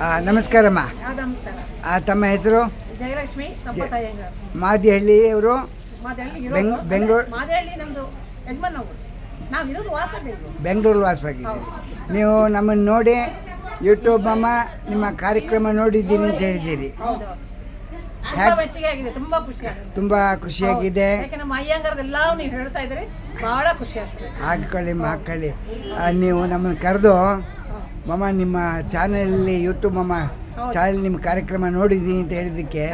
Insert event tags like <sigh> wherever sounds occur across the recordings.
ಆ, ನಮಸ್ಕಾರಮ್ಮ ತಮ್ಮ ಹೆಸರು? ಜಯಲಕ್ಷ್ಮಿ ಮಾದಿಹಳ್ಳಿ ಮಾದಿಹಳ್ಳಿಯವರು ಬೆಂಗಳೂರು- ಬೆಂಗಳೂರು ವಾಸವಾಗಿದ್ದೀರಿ. ನೀವು ನಮ್ಮನ್ನು ನೋಡಿ ಯೂಟ್ಯೂಬ್ ಅಮ್ಮ ನಿಮ್ಮ ಕಾರ್ಯಕ್ರಮ ನೋಡಿದ್ದೀನಿ ಅಂತ ಹೇಳಿದ್ದೀರಿ. ತುಂಬಾ ಖುಷಿಯಾಗಿದೆ ಯಾಕೆ ನಮ್ಮ ಅಯ್ಯಂಗಾರದೆಲ್ಲ ನೀವು ಹೇಳ್ತಾ ಇದ್ರಿ ಬಹಳ ಖುಷಿ ಆಗ್ತದೆ. ಹಾಕೊಳ್ಳಿ ಹಾಕೊಳ್ಳಿ. ನೀವು ನಮ್ಮನ್ನು ಕರೆದು ಮಮ್ಮ ನಿಮ್ಮ ಚಾನೆಲ್ ಯೂಟ್ಯೂಬ್ ಮಮ್ಮ ಚಾನೆಲ್ ನಿಮ್ಮ ಕಾರ್ಯಕ್ರಮ ನೋಡಿದ್ದೀನಿ ಅಂತ ಹೇಳಿದ್ದಕ್ಕೆ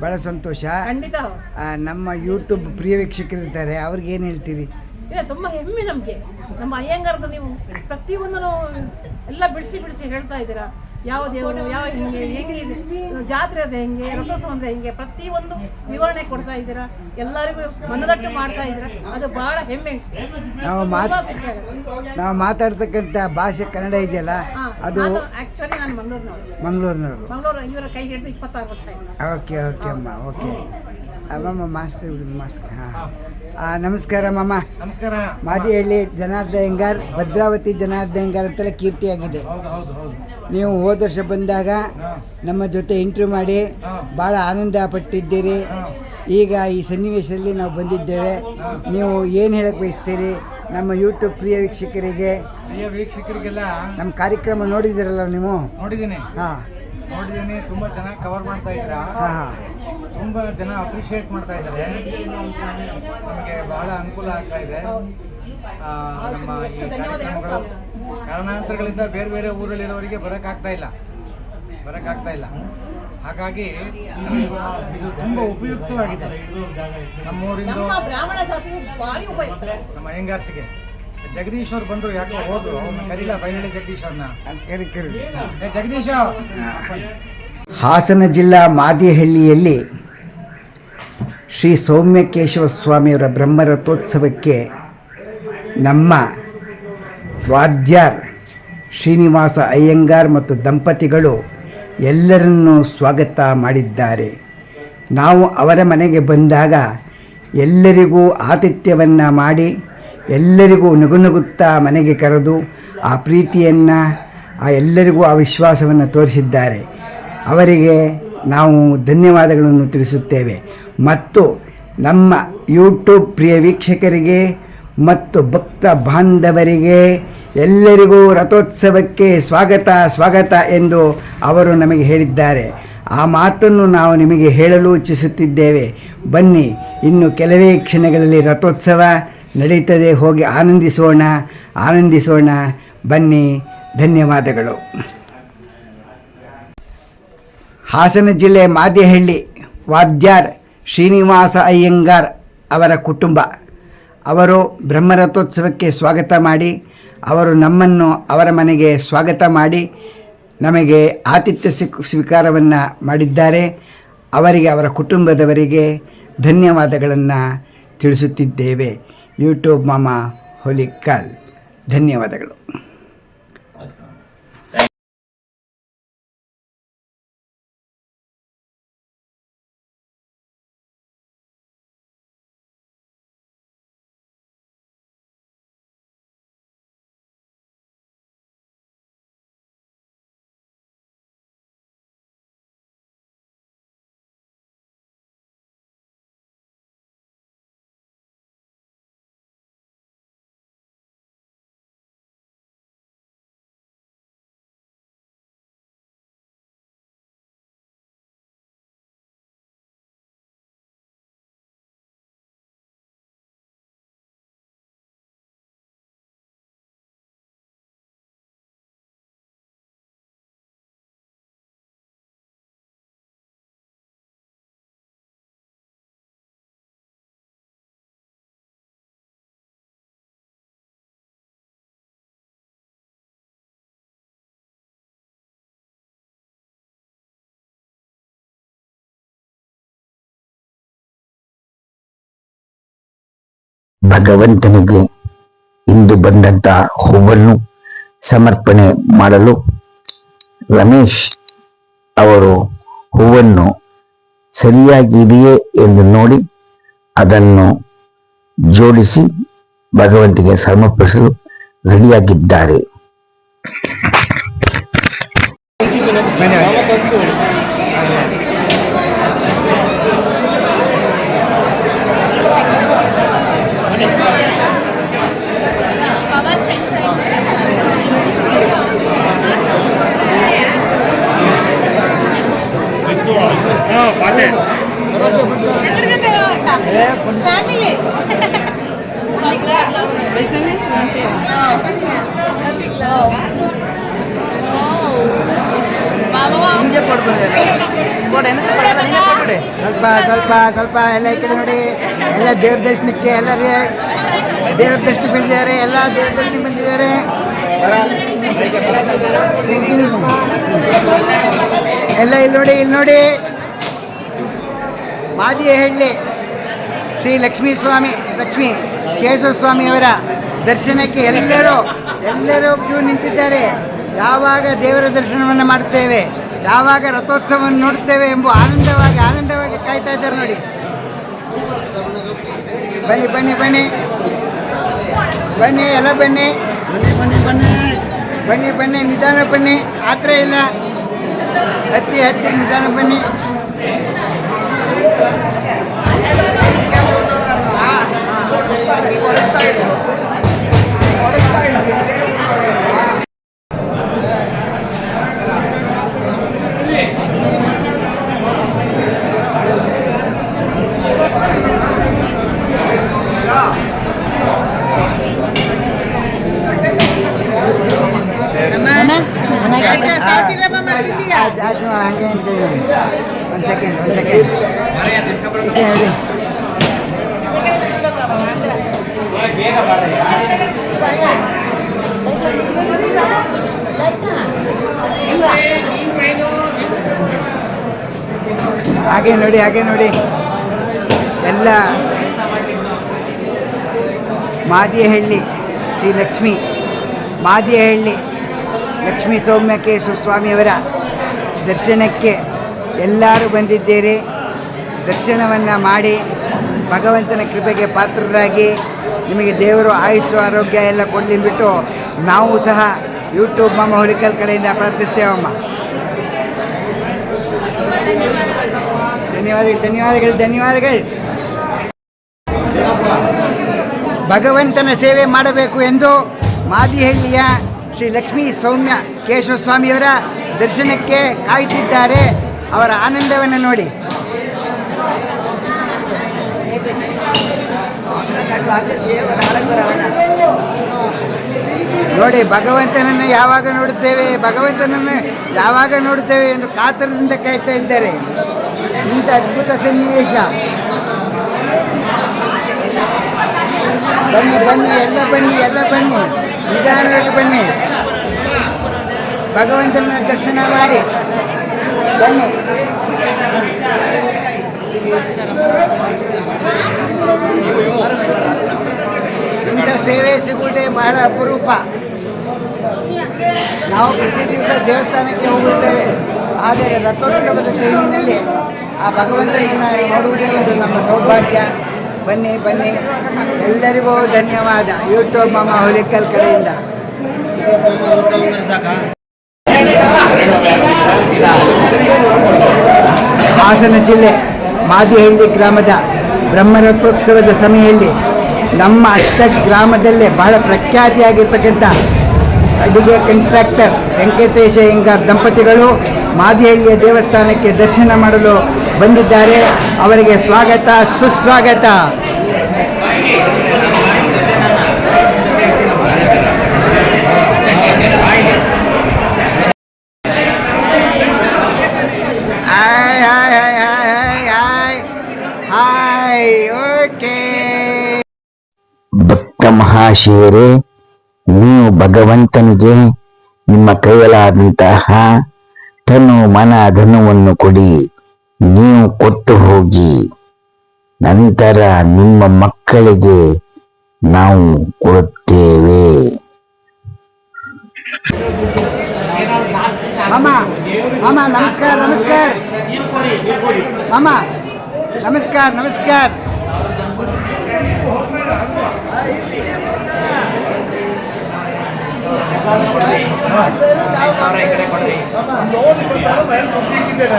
ಬಹಳ ಸಂತೋಷ. ಖಂಡಿತ ಆ, ನಮ್ಮ ಯೂಟ್ಯೂಬ್ ಪ್ರಿಯ ವೀಕ್ಷಕರಿರ್ತಾರೆ ಅವ್ರಿಗೆ ಏನು ಹೇಳ್ತೀರಿ? ಇಲ್ಲ ತುಂಬಾ ಹೆಮ್ಮೆ ನಮಗೆ. ನಮ್ಮ ಅಯ್ಯಂಗಾರ್ದು ನೀವು ಪ್ರತಿಯೊಂದನ್ನು ಎಲ್ಲ ಬಿಡಿಸಿ ಬಿಡಿಸಿ ಹೇಳ್ತಾ ಇದ್ದೀರಾ. ಯಾವ ದೇವರು ಯಾವ ಹಿಂಗೆ ಹೇಗಿದೆ ಜಾತ್ರೆ ಅದೇ ಹೆಂಗೆ ರಥೋತ್ಸವ ಅಂದ್ರೆ ಹೆಂಗೆ ಒಂದು ವಿವರಣೆ ಕೊಡ್ತಾ ಇದ್ದೀರಾ? ಎಲ್ಲರಿಗೂ ಮನದಟ್ಟು ಮಾಡ್ತಾ ಇದ್ದೀರಾ? ಅದು ಬಹಳ ಹೆಮ್ಮೆ. ನಾವು ಮಾತ್. ನಾವು ಮಾತಾಡ್ತಕ್ಕಂಥ ಭಾಷೆ ಕನ್ನಡ ಇದೆಯಲ್ಲ ಅದು ಆಕ್ಚುಲಿ ನಾನು ಮಂಗಳೂರಿನವರು. ಮಂಗಳೂರಿನವರು. ಮಂಗಳೂರು ಇವರ ಕೈ ಹಿಡಿದು ಇಪ್ಪತ್ತಾರು ವರ್ಷ ಆಯ್ತು. ಓಕೆ ಓಕೆ ಅಮ್ಮ ಓಕೆ. ಅಮ್ಮಮ್ಮ ಮಾಸ್ತರ್ ಬಿಡಿ ಹಾಂ. ನಮಸ್ಕಾರ ಮಾಮ. ನಮಸ್ಕಾರ. ಮಾದಿಹಳ್ಳಿ ಜನಾರ್ದ ಹೆಂಗಾರ್ ಭದ್ರಾವತಿ ಜನಾರ್ದ ಹೆಂಗಾರ್ ಅಂತೆಲ್ಲ ಕೀರ್ತಿಯಾಗಿದೆ ನೀವು ಹೋದ ವರ್ಷ ಬಂದಾಗ ನಮ್ಮ ಜೊತೆ ಇಂಟರ್ವ್ಯೂ ಮಾಡಿ ಭಾಳ ಆನಂದ ಪಟ್ಟಿದ್ದೀರಿ. ಈಗ ಈ ಸನ್ನಿವೇಶದಲ್ಲಿ ನಾವು ಬಂದಿದ್ದೇವೆ. ನೀವು ಏನು ಹೇಳಕ್ಕೆ ಬಯಸ್ತೀರಿ? ನಮ್ಮ ಯೂಟ್ಯೂಬ್ ಪ್ರಿಯ ವೀಕ್ಷಕರಿಗೆ ಪ್ರಿಯ ವೀಕ್ಷಕರಿಗೆಲ್ಲ ನಮ್ಮ ಕಾರ್ಯಕ್ರಮ ನೋಡಿದ್ದೀರಲ್ಲ ನೀವು? ನೋಡಿದ್ದೀನಿ. ಹಾಂ. ನೋಡಿದ್ದೀನಿ ತುಂಬಾ ಚೆನ್ನಾಗಿ ಕವರ್ ಮಾಡ್ತಾ ಇದ್ರ ತುಂಬಾ ಜನ ಅಪ್ರಿಶಿಯೇಟ್ ಮಾಡ್ತಾ ಇದ್ದಾರೆ. ನಮಗೆ ಬಹಳ ಅನುಕೂಲ ಆಗ್ತಾ ಇದೆ. ನಮ್ಮ ಈ ಕಾರ್ಯಕ್ರಮಗಳು ಕಾರಣಾಂತರಗಳಿಂದ ಬೇರೆ ಬೇರೆ ಊರಲ್ಲಿರೋರಿಗೆ ಬರೋಕ್ಕಾಗ್ತಾ ಇಲ್ಲ. ಬರೋಕ್ಕಾಗ್ತಾ ಇಲ್ಲ. ಹಾಗಾಗಿ ಇದು ತುಂಬಾ ಉಪಯುಕ್ತವಾಗಿದೆ. ನಮ್ಮೂರಿಂದ ನಮ್ಮ ಬ್ರಾಹ್ಮಣ ಜಗದೀಶ್ ಅವ್ರು ಬಂದ್ರು ಯಾಕೋ ಹೋದ್ರು? ಅವ್ರನ್ನ ಕರೀಲ ಬೈನಳ್ಳಿ ಜಗದೀಶ್ ಅವ್ರನ್ನ? ಕರಿ ಕರಿ ಏ ಜಗದೀಶ ಹಾಸನ ಜಿಲ್ಲಾ ಮಾದಿಹಳ್ಳಿಯಲ್ಲಿ ಶ್ರೀ ಸೌಮ್ಯಕೇಶವ ಸ್ವಾಮಿಯವರ ಬ್ರಹ್ಮರಥೋತ್ಸವಕ್ಕೆ ನಮ್ಮ ವಾದ್ಯಾರ್ ಶ್ರೀನಿವಾಸ ಅಯ್ಯಂಗಾರ್ ಮತ್ತು ದಂಪತಿಗಳು ಎಲ್ಲರನ್ನೂ ಸ್ವಾಗತ ಮಾಡಿದ್ದಾರೆ. ನಾವು ಅವರ ಮನೆಗೆ ಬಂದಾಗ ಎಲ್ಲರಿಗೂ ಆತಿಥ್ಯವನ್ನು ಮಾಡಿ ಎಲ್ಲರಿಗೂ ನಗುನಗುತ್ತಾ ಮನೆಗೆ ಕರೆದು ಆ ಪ್ರೀತಿಯನ್ನು, ಆ ಎಲ್ಲರಿಗೂ ಆ ವಿಶ್ವಾಸವನ್ನು ತೋರಿಸಿದ್ದಾರೆ. ಅವರಿಗೆ ನಾವು ಧನ್ಯವಾದಗಳನ್ನು ತಿಳಿಸುತ್ತೇವೆ. ಮತ್ತು ನಮ್ಮ ಯೂಟ್ಯೂಬ್ ಪ್ರಿಯ ವೀಕ್ಷಕರಿಗೆ ಮತ್ತು ಭಕ್ತ ಬಾಂಧವರಿಗೆ ಎಲ್ಲರಿಗೂ ರಥೋತ್ಸವಕ್ಕೆ ಸ್ವಾಗತ ಸ್ವಾಗತ ಎಂದು ಅವರು ನಮಗೆ ಹೇಳಿದ್ದಾರೆ. ಆ ಮಾತನ್ನು ನಾವು ನಿಮಗೆ ಹೇಳಲು ಇಚ್ಛಿಸುತ್ತಿದ್ದೇವೆ. ಬನ್ನಿ, ಇನ್ನು ಕೆಲವೇ ಕ್ಷಣಗಳಲ್ಲಿ ರಥೋತ್ಸವ ನಡೀತದೆ ಹೋಗಿ ಆನಂದಿಸೋಣ ಆನಂದಿಸೋಣ. ಬನ್ನಿ, ಧನ್ಯವಾದಗಳು. ಹಾಸನ ಜಿಲ್ಲೆ ಮಾದಿಹಳ್ಳಿ, ವಾದ್ಯಾರ್ ಶ್ರೀನಿವಾಸ ಅಯ್ಯಂಗಾರ್ ಅವರ ಕುಟುಂಬ. ಅವರು ಬ್ರಹ್ಮರಥೋತ್ಸವಕ್ಕೆ ಸ್ವಾಗತ ಮಾಡಿ, ಅವರು ನಮ್ಮನ್ನು ಅವರ ಮನೆಗೆ ಸ್ವಾಗತ ಮಾಡಿ, ನಮಗೆ ಆತಿಥ್ಯ ಸ್ವೀ- ಸ್ವೀಕಾರವನ್ನು ಮಾಡಿದ್ದಾರೆ. ಅವರಿಗೆ, ಅವರ ಕುಟುಂಬದವರಿಗೆ ಧನ್ಯವಾದಗಳನ್ನು ತಿಳಿಸುತ್ತಿದ್ದೇವೆ. ಯೂಟ್ಯೂಬ್ ಮಾಮ ಹೊಲಿಕಲ್ ಧನ್ಯವಾದಗಳು. ಭಗವಂತನಿಗೆ ಇಂದು ಬಂದಂತ ಹೂವನ್ನು ಸಮರ್ಪಣೆ ಮಾಡಲು ರಮೇಶ್ ಅವರು ಹೂವನ್ನು ಸರಿಯಾಗಿದೆಯೇ ಎಂದು ನೋಡಿ ಅದನ್ನು ಜೋಡಿಸಿ ಭಗವಂತಿಗೆ ಸಮರ್ಪಿಸಲು ರೆಡಿಯಾಗಿದ್ದಾರೆ. ಸ್ವಲ್ಪ ಸ್ವಲ್ಪ ಸ್ವಲ್ಪ ಎಲ್ಲ ಈ ನೋಡಿ ಎಲ್ಲ ದೇವ್ರ ದರ್ಶನಕ್ಕೆ ಎಲ್ಲರಿಗೆ ದೇವ್ರ ದರ್ಶನ ಬಂದಿದ್ದಾರೆ ಎಲ್ಲ ದೇವ್ರ ದರ್ಶನಕ್ಕೆ ಬಂದಿದ್ದಾರೆ ಎಲ್ಲ ಇಲ್ಲಿ ನೋಡಿ ಇಲ್ಲಿ ನೋಡಿ. ಮಾದಿಯಹಳ್ಳಿ ಶ್ರೀ ಲಕ್ಷ್ಮೀ ಸ್ವಾಮಿ ಲಕ್ಷ್ಮೀ ಕೇಶವ ಸ್ವಾಮಿಯವರ ದರ್ಶನಕ್ಕೆ ಎಲ್ಲರೂ ಎಲ್ಲರೂ ಕ್ಯೂ ನಿಂತಿದ್ದಾರೆ. ಯಾವಾಗ ದೇವರ ದರ್ಶನವನ್ನು ಮಾಡುತ್ತೇವೆ, ಯಾವಾಗ ರಥೋತ್ಸವವನ್ನು ನೋಡುತ್ತೇವೆ ಎಂಬ ಆನಂದವಾಗಿ ಆನಂದವಾಗಿ ಕಾಯ್ತಾ ಇದ್ದಾರೆ ನೋಡಿ. ಬನ್ನಿ ಬನ್ನಿ ಬನ್ನಿ. ಬನ್ನಿ, ಎಲ್ಲ ಬನ್ನಿ. ಬನ್ನಿ ಬನ್ನಿ ಬನ್ನಿ ಬನ್ನಿ ನಿಧಾನ ಬನ್ನಿ. ಆತ್ರ ಇಲ್ಲ ಹತ್ತಿ ಹತ್ತಿ, ನಿಧಾನ ಬನ್ನಿ. ಆಚೆ ಆಚೆ ಹಂಗೆ ಒಂದು ಸೆಕೆಂಡ್ ಒಂದು ಸೆಕೆಂಡ್ ಹಾಗೆ ನೋಡಿ ಹಾಗೆ ನೋಡಿ. ಎಲ್ಲ ಮಾದಿಯಹಳ್ಳಿ ಶ್ರೀ ಲಕ್ಷ್ಮಿ ಮಾದಿಯಹಳ್ಳಿ, ಲಕ್ಷ್ಮೀ ಸೌಮ್ಯಕೇಶ್ವರ ಸ್ವಾಮಿಯವರ ದರ್ಶನಕ್ಕೆ ಎಲ್ಲರೂ ಬಂದಿದ್ದೀರಿ. ದರ್ಶನವನ್ನು ಮಾಡಿ ಭಗವಂತನ ಕೃಪೆಗೆ ಪಾತ್ರರಾಗಿ. ನಿಮಗೆ ದೇವರು ಆಯುಸ್ಸು, ಆರೋಗ್ಯ ಎಲ್ಲ ಕೊಡಲಿ ಬಿಟ್ಟು ನಾವು ಸಹ ಯೂಟ್ಯೂಬ್ ಮಮ್ಮ ಹುಲಿಕಲ್ ಕಡೆಯಿಂದ ಪ್ರಾರ್ಥಿಸ್ತೇವಮ್ಮ ಧನ್ಯವಾದಗಳು ಧನ್ಯವಾದಗಳು ಧನ್ಯವಾದಗಳು. ಭಗವಂತನ ಸೇವೆ ಮಾಡಬೇಕು ಎಂದು ಮಾದಿಹಳ್ಳಿಯ ಶ್ರೀ ಲಕ್ಷ್ಮೀ ಸೌಮ್ಯ ಕೇಶವ ಸ್ವಾಮಿಯವರ ದರ್ಶನಕ್ಕೆ ಕಾಯ್ತಿದ್ದಾರೆ. ಅವರ ಆನಂದವನ್ನು ನೋಡಿ. ನೋಡಿ, ಭಗವಂತನನ್ನು ಯಾವಾಗ ನೋಡುತ್ತೇವೆ? ಭಗವಂತನನ್ನು ಯಾವಾಗ ನೋಡುತ್ತೇವೆ ಎಂದು ಕಾತರದಿಂದ ಕಾಯ್ತಾ ಇದ್ದಾರೆ. ಇಂಥ ಅದ್ಭುತ ಸನ್ನಿವೇಶ. ಬನ್ನಿ ಬನ್ನಿ, ಎಲ್ಲ ಬನ್ನಿ ಎಲ್ಲ ಬನ್ನಿ. ನಿಧಾನವಾಗಿ ಬನ್ನಿ. ಭಗವಂತನ ದರ್ಶನ ಮಾಡಿ. ಬನ್ನಿ. ಇಂಥ ಸೇವೆ ಸಿಗುವುದೇ ಬಹಳ ಅಪರೂಪ. ನಾವು ಪ್ರತಿ ದಿವಸ ದೇವಸ್ಥಾನಕ್ಕೆ ಹೋಗುತ್ತೇವೆ. ಆದರೆ ರಥೋತ್ಸವದ ಟೈಮಿನಲ್ಲಿ ಆ ಭಗವಂತನನ್ನು ನೋಡುವುದೇ ಒಂದು ನಮ್ಮ ಸೌಭಾಗ್ಯ. ಬನ್ನಿ ಬನ್ನಿ. ಎಲ್ಲರಿಗೂ ಧನ್ಯವಾದ. ಯೂಟ್ಯೂಬ್ ಮಾಮ ಹೊಲಿಕಲ್ ಕಡೆಯಿಂದ. ಹಾಸನ ಜಿಲ್ಲೆ. ಮಾದಿಹಳ್ಳಿ ಗ್ರಾಮದ ಬ್ರಹ್ಮರಥೋತ್ಸವದ ಸಮಯದಲ್ಲಿ ನಮ್ಮ ಅಷ್ಟ ಗ್ರಾಮದಲ್ಲೇ ಬಹಳ ಪ್ರಖ್ಯಾತಿಯಾಗಿರ್ತಕ್ಕಂಥ ಅಡುಗೆ ಕಂಟ್ರಾಕ್ಟರ್ ವೆಂಕಟೇಶ ಅಯ್ಯಂಗಾರ್ ದಂಪತಿಗಳು ಮಾದಿಹಳ್ಳಿಯ ದೇವಸ್ಥಾನಕ್ಕೆ ದರ್ಶನ ಮಾಡಲು ಬಂದಿದ್ದಾರೆ. ಅವರಿಗೆ ಸ್ವಾಗತ, ಸುಸ್ವಾಗತ. ಭಕ್ತ ಮಹಾಶಯರೇ ನೀವು ಭಗವಂತನಿಗೆ ನಿಮ್ಮ ಕೈಯಲಾದಂತಹ ತನು ಮನ ಧನುವನ್ನು ಕೊಡಿ. ನೀವು ಕೊಟ್ಟು ಹೋಗಿ, ನಂತರ ನಿಮ್ಮ ಮಕ್ಕಳಿಗೆ ನಾವು ಕೊಡುತ್ತೇವೆ. ನಮಸ್ಕಾರ ನಮಸ್ಕಾರ. ನಮಸ್ಕಾರ ನಮಸ್ಕಾರ.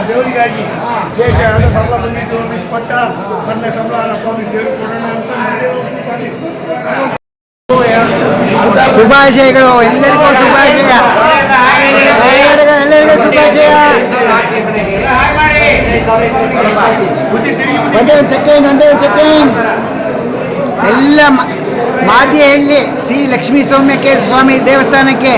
ದೇವರಿಗಾಗಿ ದೇಶ ಸಂಬಳ ಬಂದಿದ್ದು ಕೊಟ್ಟ ಮೊನ್ನೆ ಸಂಬಳ ಸ್ವಾಮಿ ದೇವರು ಕೊಡೋಣ ಅಂತ. ಶುಭಾಶಯಗಳು, ಎಲ್ಲರಿಗೂ ಶುಭಾಶಯ ಎಲ್ಲರಿಗೂ ಶುಭಾಶಯ ಒಂದೇ ಒಂದು ಸೆಕೆಂಡ್ ಒಂದೇ ಒಂದು ಸೆಕೆಂಡ್ ಎಲ್ಲ ಮ- ಮಾದಿಹಳ್ಳಿ ಶ್ರೀ ಲಕ್ಷ್ಮೀ ಸೌಮ್ಯಕೇಶ ಸ್ವಾಮಿ ದೇವಸ್ಥಾನಕ್ಕೆ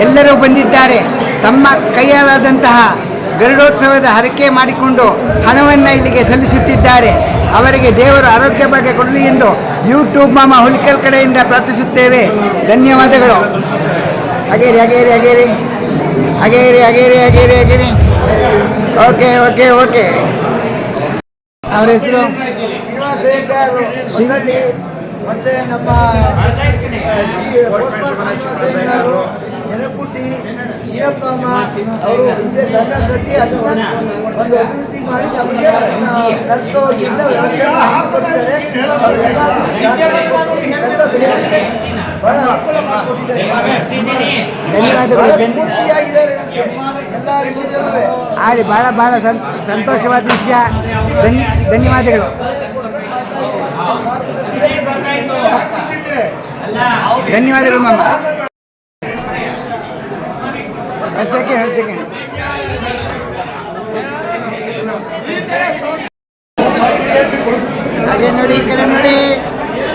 ಎಲ್ಲರೂ ಬಂದಿದ್ದಾರೆ. ತಮ್ಮ ಕೈಯಾಲಾದಂತಹ ಗರುಡೋತ್ಸವದ ಹರಕೆ ಮಾಡಿಕೊಂಡು ಹಣವನ್ನು ಇಲ್ಲಿಗೆ ಸಲ್ಲಿಸುತ್ತಿದ್ದಾರೆ. ಅವರಿಗೆ ದೇವರು ಆರೋಗ್ಯ ಭಾಗ್ಯ ಕೊಡಲಿ ಎಂದು ಯೂಟ್ಯೂಬ್ ಮಾಮ ಹುಲಿಕಲ್ ಕಡೆಯಿಂದ ಪ್ರಾರ್ಥಿಸುತ್ತೇವೆ. ಧನ್ಯವಾದಗಳು. ಹಾಗೇರಿ ಹಾಗೇರಿ ಹಾಗೇರಿ. ಹಾಗೇರಿ ಹಾಗೇರಿ ಹಾಗೇರಿ ಹಾಗೇರಿ. Okay okay okay. ಅವರ ಹೆಸರು? ಮತ್ತೆ ನಮ್ಮ ಜನಕುಟ್ಟಿ ಶಿವಪ್ಪಮ್ಮ ಅವರು ಹಿಂದೆ ಸಣ್ಣ ಕಟ್ಟಿ ಅದನ್ನ ಒಂದು ಅಭಿವೃದ್ಧಿ ಮಾಡಿ ನಮಗೆ ನಡೆಸ್ಕೋದ್ರಿಂದ ಬಹಳ ಅನುಕೂಲ ಮಾಡಿಕೊಟ್ಟಿದ್ದಾರೆ. ಎಲ್ಲ ವಿಷಯದಲ್ಲೂ. ಆಗಲಿ ಭಾಳ ಭಾಳ ಸಂತ ಸಂತೋಷವಾದ ವಿಷಯ. ಧನ್ಯ ಧನ್ಯವಾದಗಳು. ಧನ್ಯವಾದಗಳು, ಮಾಮ. ಒಂದು ಸೆಕೆಂಡ್ ಒಂದು ಸೆಕೆಂಡ್ ಹಾಗೆ ನೋಡಿ, ಈ ಕಡೆ ನೋಡಿ,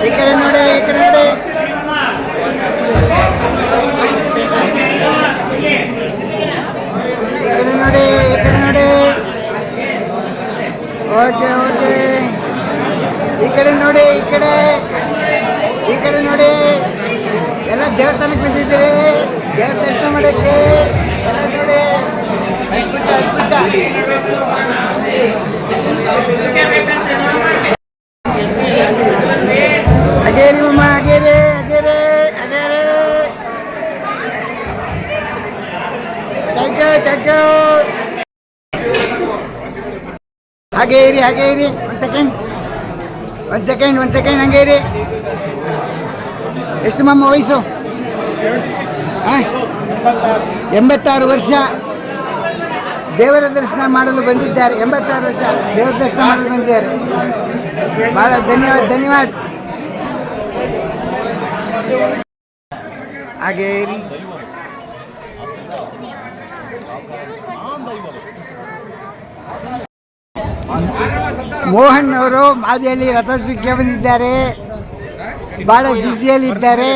ಈ ಕಡೆ ನೋಡಿ, ಈ ಕಡೆ ನೋಡಿ. ನೋಡಿ ನೋಡಿ. ಓಕೆ ಓಕೆ ಈ ಕಡೆ ನೋಡಿ, ಈ ಕಡೆ. ಈ ಕಡೆ ನೋಡಿ. ಎಲ್ಲ ದೇವಸ್ಥಾನಕ್ಕೆ ಬಂದಿದ್ದೀರಿ. ದೇವ್ರ ದರ್ಶನ ಮಾಡೋಕ್ಕೆ. ಎಲ್ಲ ನೋಡಿ. ಅದ್ಭುತ ಅದ್ಭುತ. ಯು ಹಾಗೆ ಇರಿ ಹಾಗೆ ಇರಿ ಒಂದು ಸೆಕೆಂಡ್ ಒಂದು ಸೆಕೆಂಡ್ ಒಂದು ಸೆಕೆಂಡ್ ಹಂಗೆ ಇರಿ ಎಷ್ಟು ಮಮ್ಮ ವಯಸ್ಸು? ಎಂಬತ್ತಾರು ವರ್ಷ. ದೇವರ ದರ್ಶನ ಮಾಡಲು ಬಂದಿದ್ದಾರೆ. ಎಂಬತ್ತಾರು ವರ್ಷ ದೇವರ ದರ್ಶನ ಮಾಡಲು ಬಂದಿದ್ದಾರೆ. ಬಹಳ ಧನ್ಯವಾದ ಧನ್ಯವಾದ. ಹಾಗೆ ಮೋಹನ್ ಅವರು ಮಾದಿಯಲ್ಲಿ ರಥೋತ್ಸವಕ್ಕೆ ಬಂದಿದ್ದಾರೆ. ಭಾಳ ಬ್ಯುಸಿಯಲ್ಲಿದ್ದಾರೆ.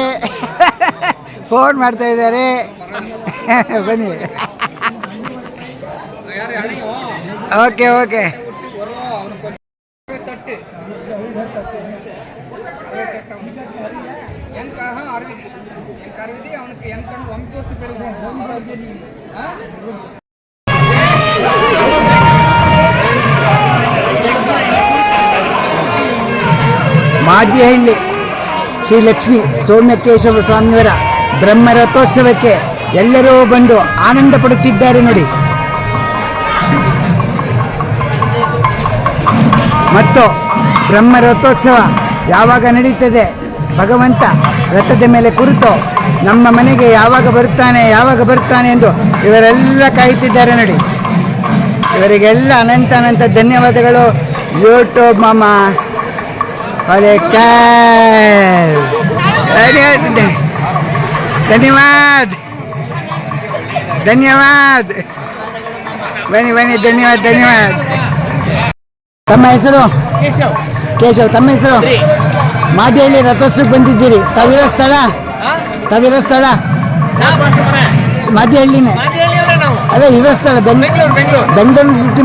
<laughs> ಫೋನ್ ಮಾಡ್ತಾ ಇದ್ದಾರೆ. <laughs> ಬನ್ನಿ. Okay okay. ಮಾಜಿ ಹಳ್ಳಿ. ಶ್ರೀ ಲಕ್ಷ್ಮಿ ಸೌಮ್ಯಕೇಶವ ಸ್ವಾಮಿಯವರ ಬ್ರಹ್ಮ ರಥೋತ್ಸವಕ್ಕೆ ಎಲ್ಲರೂ ಬಂದು ಆನಂದ ಪಡುತ್ತಿದ್ದಾರೆ ನೋಡಿ. ಮತ್ತು ಬ್ರಹ್ಮ ರಥೋತ್ಸವ ಯಾವಾಗ ನಡೀತದೆ? ಭಗವಂತ ರಥದ ಮೇಲೆ ಕುರಿತು ನಮ್ಮ ಮನೆಗೆ ಯಾವಾಗ ಬರುತ್ತಾನೆ ಯಾವಾಗ ಬರುತ್ತಾನೆ ಎಂದು ಇವರೆಲ್ಲ ಕಾಯುತ್ತಿದ್ದಾರೆ ನೋಡಿ. ಇವರಿಗೆಲ್ಲ ಅನಂತ ಅನಂತ ಧನ್ಯವಾದಗಳು. ಯೂಟ್ಯೂಬ್ ಮಾಮ. Honecker. ಧನ್ಯವಾದ. ಧನ್ಯವಾದ. ಬನ್ನಿ ಬನ್ನಿ ಧನ್ಯವಾದ ಧನ್ಯವಾದ. ತಮ್ಮ ಹೆಸರು? ಕೇಶವ್. ತಮ್ಮ ಹೆಸರು? ಮಾದಿಹಳ್ಳಿ ರಥೋತ್ಸವಕ್ಕೆ ಬಂದಿದ್ದೀರಿ. ತವಿರ ಸ್ಥಳ? ತವಿರ ಸ್ಥಳ? ಮಾದಿಹಳ್ಳಿನೇ. ಅದೇ ಇರೋ ಸ್ಥಳ ಬೆಂಗಳೂರು ಬೆಂಗಳೂರು.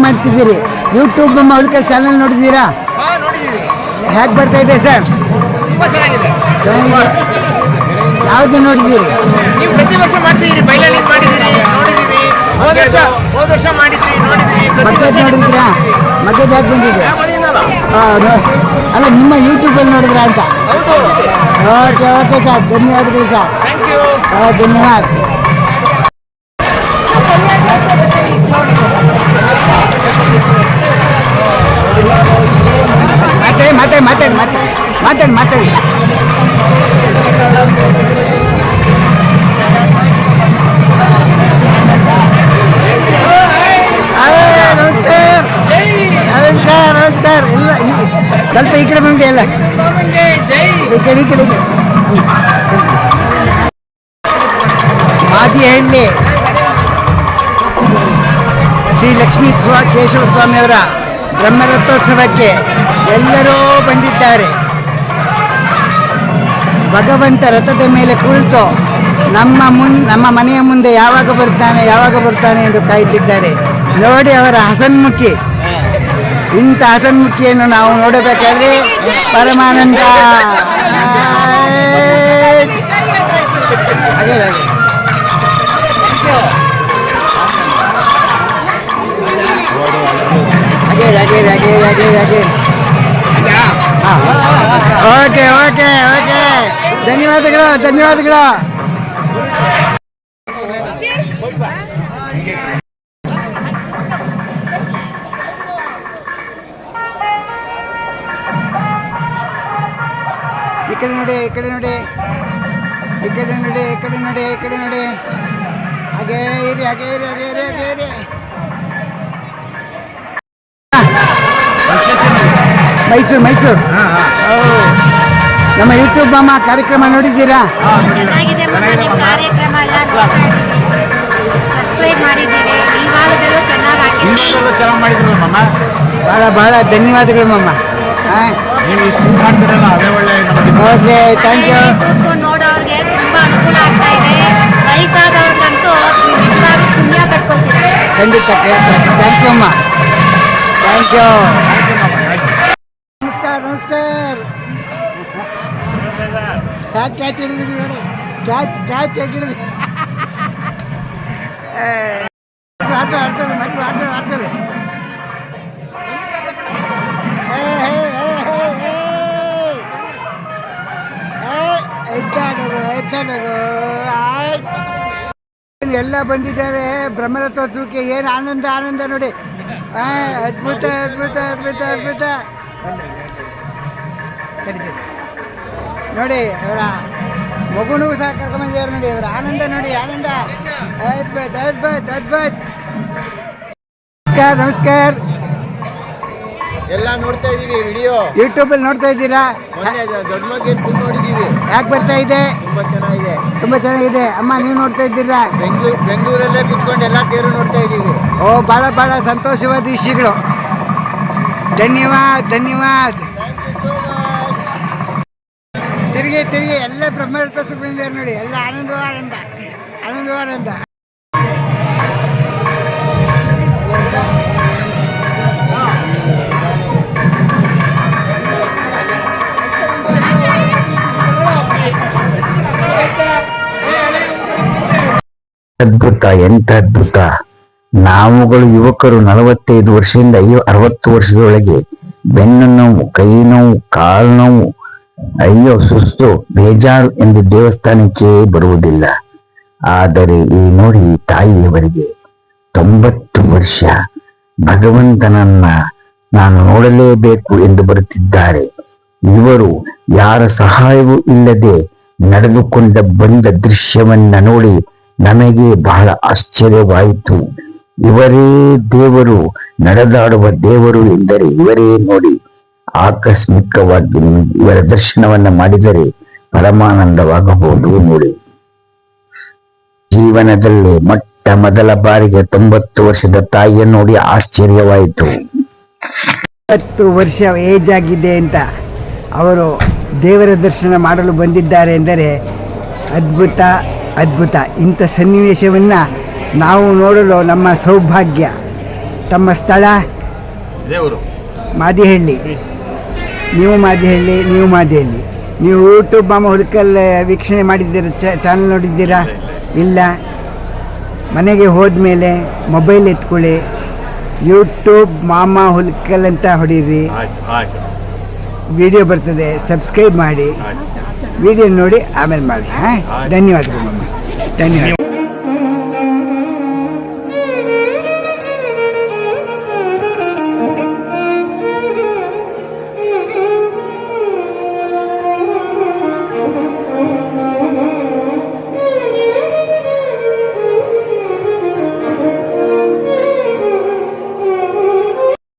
ಮಾಡ್ತಿದ್ದೀರಿ. ಯೂಟ್ಯೂಬ್ ನಮ್ಮ ಅವ್ರಿಕಲ್ ಚಾನಲ್ ನೋಡಿದ್ದೀರಾ ಹೇಗೆ ಬರ್ತಾ ಇದೆ ಸರ್? ತುಂಬಾ ಚೆನ್ನಾಗಿದೆ. ಚೆನ್ನಾಗಿದೆ. ಯಾವ್ದು ನೋಡಿದ್ದೀರಿ? ನೀವು ಪ್ರತಿ ವರ್ಷ ಮಾಡ್ತಿದ್ದೀರಿ ಬೈಲಲ್ಲಿ ಮಾಡಿದ್ದೀರಿ ನೋಡಿದ್ದೀರಿ. ಹೋದ ವರ್ಷ ಹೋದ ವರ್ಷ ಮಾಡಿದ್ರಿ ನೋಡಿದ್ದೀರಿ ಮತ್ತೆ ನೋಡಿದ್ರಾ? ಮತ್ತೆ ಯಾಕೆ ಬಂದಿದೆ? ಅಲ್ಲ ನಿಮ್ಮ ಯೂಟ್ಯೂಬಲ್ಲಿ ನೋಡಿದ್ರಾ ಅಂತ? ಹೌದು. Okay okay sir. ಧನ್ಯವಾದಗಳು ಸರ್. ಥ್ಯಾಂಕ್ ಯು ಧನ್ಯವಾದ. ಏನು ಮಾತಾಡಿ? ನಮಸ್ಕಾರ ನಮಸ್ಕಾರ ಇಲ್ಲ ಸ್ವಲ್ಪ ಈ ಕಡೆ ಬಂದೆ ಅಲ್ಲ ಈ ಕಡೆ ಈ ಕಡೆಗೆ ಮಾದಿಹಳ್ಳಿ ಶ್ರೀ ಲಕ್ಷ್ಮೀ ಸ್ವ ಕೇಶವ ಸ್ವಾಮಿಯವರ ಬ್ರಹ್ಮರಥೋತ್ಸವಕ್ಕೆ ಎಲ್ಲರೂ ಬಂದಿದ್ದಾರೆ. ಭಗವಂತ ರಥದ ಮೇಲೆ ಕುಳಿತು ನಮ್ಮ ಮುನ್, ನಮ್ಮ ಮನೆಯ ಮುಂದೆ ಯಾವಾಗ ಬರ್ತಾನೆ ಯಾವಾಗ ಬರ್ತಾನೆ ಎಂದು ಕಾಯುತ್ತಿದ್ದಾರೆ. ನೋಡಿ ಅವರ ಹಸನ್ಮುಖಿ. ಇಂಥ ಹಸನ್ಮುಖಿಯನ್ನು ನಾವು ನೋಡಬೇಕಾದ್ರೆ ಪರಮಾನಂದ. ಧನ್ಯವಾದಗಳು ಇಕಡೆ ಈ ಕಡೆ ನೋಡಿ ಈ ಕಡೆ ನೋಡಿ. ಈ ಕಡೆ ನೋಡಿ ಈ ಕಡೆ ನೋಡಿ ಈ ಕಡೆ ನೋಡಿ. ಹಾಗೆ ಇರಿ ಹಾಗೆ ಇರಿ ಹಾಗೆ ಇರಿ ಹಾಗೆ ಇರಿ ಮೈಸೂರು ಮೈಸೂರು. ನಮ್ಮ ಯೂಟ್ಯೂಬ್ ಅಮ್ಮ ಕಾರ್ಯಕ್ರಮ ನೋಡಿದ್ದೀರಾ? ಚೆನ್ನಾಗಿದೆ ಬಹಳ ಕಾರ್ಯಕ್ರಮ ಎಲ್ಲ ನೋಡ್ತಾ ಇದ್ದೀವಿ ಸಬ್ಸ್ಕ್ರೈಬ್ ಮಾಡಿದ್ದೀವಿ ಈ ವಾರದಲ್ಲೂ ಚೆನ್ನಾಗಿ ಮಾಡಿದ್ರು ಮಮ್ಮ ಭಾಳ ಭಾಳ ಧನ್ಯವಾದಗಳು ಮಮ್ಮ ನೀವು ಇಷ್ಟು ಮಾಡ್ತೀರಲ್ಲ ಅದೇ ಒಳ್ಳೆ ಓಕೆ ಥ್ಯಾಂಕ್ ಯು ಕೂತ್ಕೊಂಡು ನೋಡೋರ್ಗೆ ತುಂಬಾ ಅನುಕೂಲ ಆಗ್ತಾ ಇದೆ. ವಯಸ್ಸಾದವ್ರಿಗಂತೂ ನಿಜವಾಗ್ಲೂ ಪುಣ್ಯ ಕಟ್ಕೊಳ್ತೀರಾ ಖಂಡಿತ ಥ್ಯಾಂಕ್ ಯು ಅಮ್ಮ ಥ್ಯಾಂಕ್ ಯು ನಮಸ್ಕಾರ ನಮಸ್ಕಾರ. ಹ್ಯಾಕ್ ಕ್ಯಾಚ್ ಹಿಡಿದ್ರಿ ನೋಡಿ ಕ್ಯಾಚ್ ಕ್ಯಾಚ್ ಹೇಗೆ ಹಿಡಿದ್ರಿ ಆಡ್ತಾರೆ ಆಡ್ತಾರೆ ಮತ್ತೆ ಆಡ್ತಾರೆ ಎದ್ದಾಡೋರು. ಆಯ್ತ್. ಎಲ್ಲ ಬಂದಿದ್ದಾರೆ ಬ್ರಹ್ಮರಥೋತ್ಸವಕ್ಕೆ, ಏನು ಆನಂದ ಆನಂದ ನೋಡಿ ಅದ್ಭುತ ಅದ್ಭುತ ಅದ್ಭುತ ಅದ್ಭುತ. ನೋಡಿ ಇವರ ಮಗುನೂ ಸಹ ಕರ್ಕೊಂಬಂದಿದ್ದಾರೆ ನೋಡಿ ಇವರ ಆನಂದ ನೋಡಿ ಆನಂದ. ಅದ್ಭುತ ಅದ್ಭುತ ಅದ್ಭುತ ನಮಸ್ಕಾರ ನಮಸ್ಕಾರ. ಎಲ್ಲ ನೋಡ್ತಾ ಇದೀವಿ ವಿಡಿಯೋ. ಯೂಟ್ಯೂಬಲ್ಲಿ ನೋಡ್ತಾ ಇದ್ದೀರಾ? ದೊಡ್ಡ ಮಗ್ಗೆ ನೋಡಿದೀವಿ. ಯಾಕೆ ಬರ್ತಾ ಇದೆ? ತುಂಬಾ ಚೆನ್ನಾಗಿದೆ. ತುಂಬಾ ಚೆನ್ನಾಗಿದೆ. ಅಮ್ಮ ನೀವು ನೋಡ್ತಾ ಇದ್ದೀರಾ? ಬೆಂಗಳೂರು ಬೆಂಗಳೂರಲ್ಲೇ ಕುತ್ಕೊಂಡು ಎಲ್ಲ ತೇರು ನೋಡ್ತಾ ಇದೀವಿ. ಓ ಭಾಳ ಭಾಳ ಸಂತೋಷವಾದ ವಿಷಯಗಳು ಧನ್ಯವಾದ ಧನ್ಯವಾದ. ತಿರುಗಿ ಎಲ್ಲ ಬ್ರಹ್ಮರಥ ಸುಖದಿಂದ ನೋಡಿ, ಎಲ್ಲ ಆನಂದ ಆನಂದ ಆನಂದ ಆನಂದ ಅದ್ಭುತ ಎಂತ ಅದ್ಭುತ ನಾವುಗಳು ಯುವಕರು ನಲವತ್ತೈದು ವರ್ಷದಿಂದ ಐವ ಅರವತ್ತು ವರ್ಷದೊಳಗೆ ಬೆನ್ನು ನೋವು ಕೈ ನೋವು ಕಾಲು ನೋವು ಅಯ್ಯೋ ಸುಸ್ತು ಬೇಜಾರು ಎಂದು ದೇವಸ್ಥಾನಕ್ಕೆ ಬರುವುದಿಲ್ಲ. ಆದರೆ ಈ ನೋಡಿ ತಾಯಿಯವರಿಗೆ ತೊಂಬತ್ತು ವರ್ಷ. ಭಗವಂತನನ್ನ ನಾನು ನೋಡಲೇಬೇಕು ಎಂದು ಬರುತ್ತಿದ್ದಾರೆ. ಇವರು ಯಾರ ಸಹಾಯವೂ ಇಲ್ಲದೆ ನಡೆದುಕೊಂಡ ಬಂದ ದೃಶ್ಯವನ್ನ ನೋಡಿ ನಮಗೆ ಬಹಳ ಆಶ್ಚರ್ಯವಾಯಿತು. ಇವರೇ ದೇವರು, ನಡೆದಾಡುವ ದೇವರು ಎಂದರೆ ಇವರೇ ನೋಡಿ. ಆಕಸ್ಮಿಕವಾಗಿ ಇವರ ದರ್ಶನವನ್ನ ಮಾಡಿದರೆ ಪರಮಾನಂದವಾಗಬಹುದು ನೋಡಿ. ಜೀವನದಲ್ಲಿ ಮೊಟ್ಟ ಮೊದಲ ಬಾರಿಗೆ ತೊಂಬತ್ತು ವರ್ಷದ ತಾಯಿಯನ್ನು ನೋಡಿ ಆಶ್ಚರ್ಯವಾಯಿತು. ಹತ್ತು ವರ್ಷ ಏಜ್ ಆಗಿದೆ ಅಂತ ಅವರು ದೇವರ ದರ್ಶನ ಮಾಡಲು ಬಂದಿದ್ದಾರೆ ಎಂದರೆ ಅದ್ಭುತ ಅದ್ಭುತ. ಇಂಥ ಸನ್ನಿವೇಶವನ್ನು ನಾವು ನೋಡಲು ನಮ್ಮ ಸೌಭಾಗ್ಯ. ತಮ್ಮ ಸ್ಥಳ ಮಾದಿಹಳ್ಳಿ. ನೀವು ಮಾದಿಹಳ್ಳಿ ನೀವು ಮಾದಿಹಳ್ಳಿ ನೀವು ಯೂಟ್ಯೂಬ್ ಮಾಮ ಹುಡುಕಲ್ ವೀಕ್ಷಣೆ ಮಾಡಿದ್ದೀರಾ ಚಾನಲ್ ನೋಡಿದ್ದೀರಾ? ಇಲ್ಲ. ಮನೆಗೆ ಹೋದ್ಮೇಲೆ ಮೊಬೈಲ್ ಎತ್ಕೊಳ್ಳಿ. ಯೂಟ್ಯೂಬ್ ಮಾಮ ಹುಲ್ಕಲ್ ಅಂತ ಹೊಡೀರಿ. ವಿಡಿಯೋ ಬರ್ತದೆ ಸಬ್ಸ್ಕ್ರೈಬ್ ಮಾಡಿ. ವಿಡಿಯೋ ನೋಡಿ ಆಮೇಲೆ ಮಾಡಿ ಹಾಂ? ಧನ್ಯವಾದಗಳು ಮಮ್ಮ ಧನ್ಯವಾದ